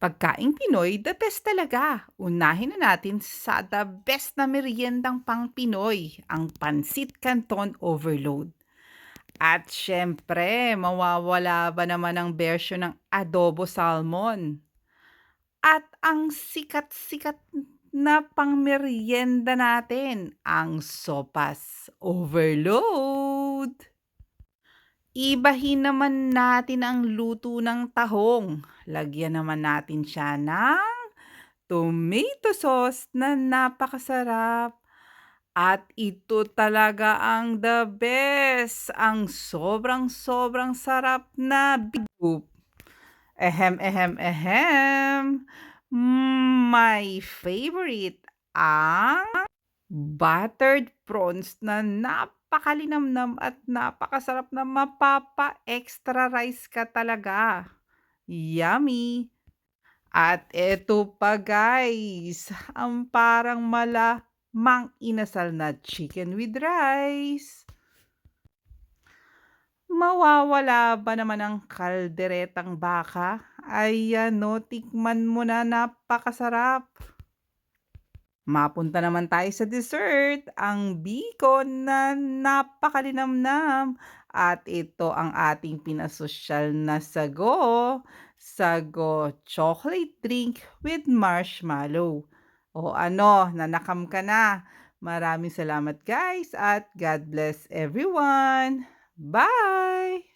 Pagkaing Pinoy, the best talaga. Unahin na natin sa the best na meriendang pang Pinoy, ang Pansit Canton Overload. At syempre, mawawala ba naman ang version ng adobo salmon? At ang sikat-sikat na pangmeryenda natin, ang sopas overload. Ibahin naman natin ang luto ng tahong. Lagyan naman natin siya ng tomato sauce na napakasarap. At ito talaga ang the best, ang sobrang-sobrang sarap na bigup. Ehem, ehem, ehem. My favorite ang buttered prawns na napakalinamnam at napakasarap na mapapa-extra rice ka talaga. Yummy! At eto pa guys, ang parang malamang inasal na chicken with rice. Mawawala ba naman ang kalderetang baka? Ayan no, tikman mo na napakasarap. Mapunta naman tayo sa dessert, ang bacon na napakalinamnam. At ito ang ating pinasosyal na sago, sago chocolate drink with marshmallow. O ano, nanakam ka na. Maraming salamat guys at God bless everyone. Bye!